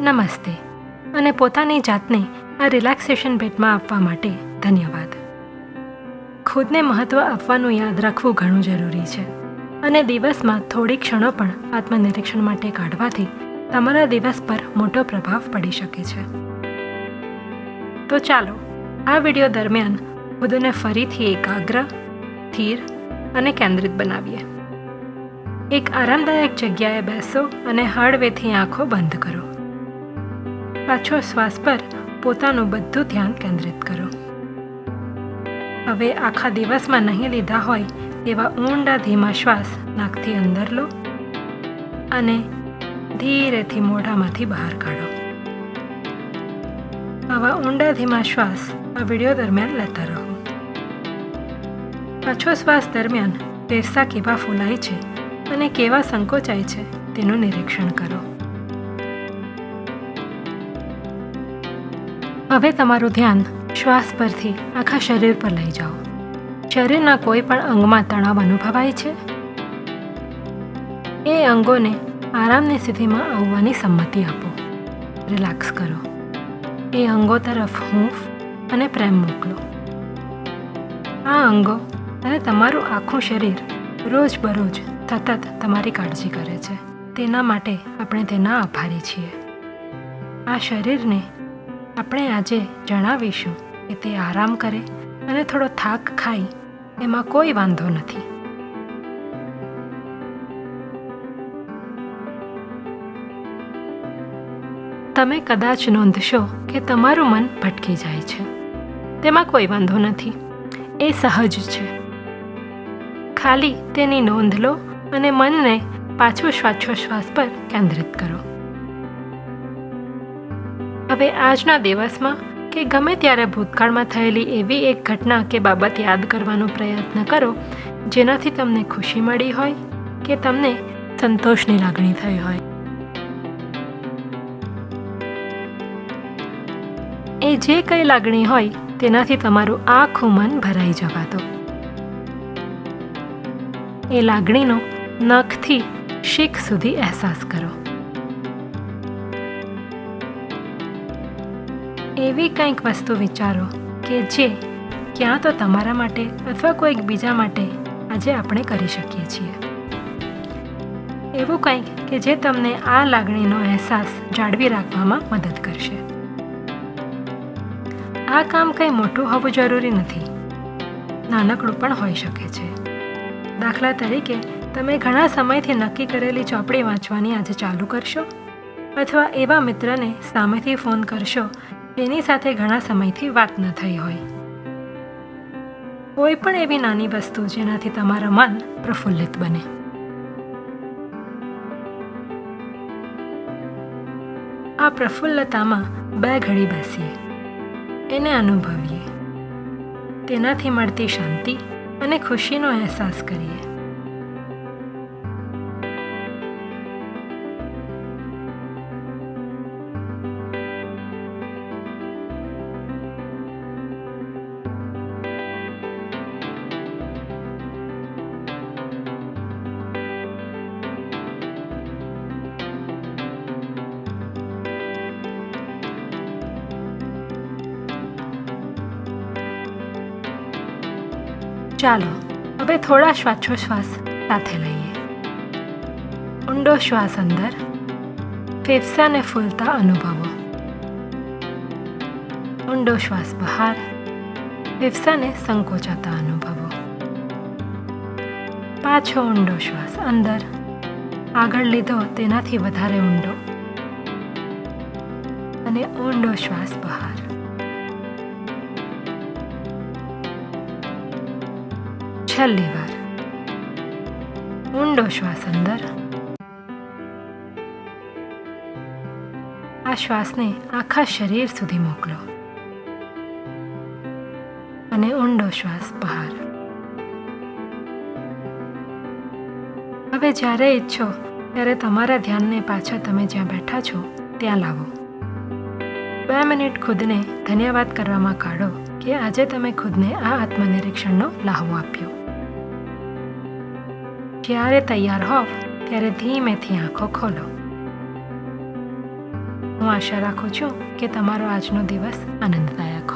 નમસ્તે. અને પોતાની જાતને આ રિલેક્સેશન ભેટમાં આપવા માટે ધન્યવાદ. ખુદને મહત્ત્વ આપવાનું યાદ રાખવું ઘણું જરૂરી છે. અને દિવસમાં થોડી ક્ષણો પણ આત્મનિરીક્ષણ માટે કાઢવાથી તમારા દિવસ પર મોટો પ્રભાવ પડી શકે છે. તો ચાલો, આ વિડિયો દરમિયાન ખુદને ફરીથી એકાગ્ર, સ્થિર અને કેન્દ્રિત બનાવીએ. એક આરામદાયક જગ્યાએ બેસો અને હળવેથી આંખો બંધ કરો. પાછો શ્વાસ પર પોતાનું બધું ધ્યાન કેન્દ્રિત કરો. હવે આખા દિવસમાં નહીં લીધા હોય તેવા ઊંડા ધીમા શ્વાસ નાકથી અંદર લો અને ધીરેથી મોઢામાંથી બહાર કાઢો. આવા ઊંડા ધીમા શ્વાસ આ વીડિયો દરમિયાન લેતા રહો. પાછો શ્વાસ દરમિયાન ફેફસા કેવા ફૂલાય છે અને કેવા સંકોચાય છે તેનું નિરીક્ષણ કરો. હવે તમારું ધ્યાન શ્વાસ પરથી આખા શરીર પર લઈ જાઓ. શરીરના કોઈ પણ અંગમાં તણાવ અનુભવાય છે? એ અંગોને આરામની સ્થિતિમાં આવવાની સંમતિ આપો. રિલેક્સ કરો. એ અંગો તરફ હૂંફ અને પ્રેમ મોકલો. આ અંગો અને તમારું આખું શરીર રોજબરોજ સતત તમારી કાળજી કરે છે. તેના માટે આપણે તેના આભારી છીએ. આ શરીરને આપણે આજે જણાવીશું કે તે આરામ કરે અને થોડો થાક ખાય, એમાં કોઈ વાંધો નથી. તમે કદાચ નોંધશો કે તમારું મન ભટકી જાય છે. તેમાં કોઈ વાંધો નથી. એ સહજ છે. ખાલી તેની નોંધ લો અને મનને પાછું શ્વાસોશ્વાસ પર કેન્દ્રિત કરો. હવે આજના દિવસમાં કે ગમે ત્યારે ભૂતકાળમાં થયેલી એવી એક ઘટના કે બાબત યાદ કરવાનો પ્રયત્ન કરો, જેનાથી તમને ખુશી મળી હોય કે તમને સંતોષની લાગણી થઈ હોય. એ જે કંઈ લાગણી હોય, તેનાથી તમારું આખું મન ભરાઈ જવાતું. એ લાગણીનો નખથી શીખ સુધી અહેસાસ કરો. એવી કંઈક વસ્તુ વિચારો કે જે ક્યાં તો તમારા માટે અથવા કોઈક બીજા માટે આજે આપણે કરી શકીએ છીએ. એવું કંઈક કે જે તમને આ લાગણીનો અહેસાસ જાળવી રાખવામાં મદદ કરશે. આ કામ કંઈ મોટું હોવું જરૂરી નથી. નાનકડું પણ હોઈ શકે છે. દાખલા તરીકે, તમે ઘણા સમયથી નક્કી કરેલી ચોપડી વાંચવાની આજે ચાલુ કરશો? અથવા એવા મિત્રને સામેથી ફોન કરશો તેની સાથે ઘણા સમયથી વાત ન થઈ હોય. કોઈ પણ એવી નાની વસ્તુ જેનાથી તમારા મન પ્રફુલ્લિત બને. આ પ્રફુલ્લતામાં બે ઘડી બેસીએ. એને અનુભવીએ. તેનાથી મળતી શાંતિ અને ખુશીનો અહેસાસ કરીએ. ચાલો, હવે થોડા શ્વાસોશ્વાસ સાથે લઈએ. ઊંડો શ્વાસ અંદર, ફેફસાને ફૂલતા અનુભવો. ઊંડો શ્વાસ બહાર, ફેફસાને સંકોચાતા અનુભવો. પાછો ઊંડો શ્વાસ અંદર, આગળ લીધો તેનાથી વધારે ઊંડો. અને ઊંડો શ્વાસ બહાર. છેલ્લી વાર. ઊંડો શ્વાસ અંદર. આ શ્વાસને આખા શરીર સુધી મોકલો. અને ઊંડો શ્વાસ બહાર. હવે જ્યારે ઈચ્છો, ત્યારે તમારા ધ્યાનને પાછા તમે જ્યાં બેઠા છો, ત્યાં લાવો. બે મિનિટ ખુદને ધન્યવાદ કરવામાં કાઢો. કે આજે તમે ખુદને આ આત્મનિરીક્ષણનો લાહવો આપ્યો. જ્યારે તૈયાર હોવ, ત્યારે ધીમેથી આંખો ખોલો. હું આશા રાખું છું કે તમારો આજનો દિવસ આનંદદાયક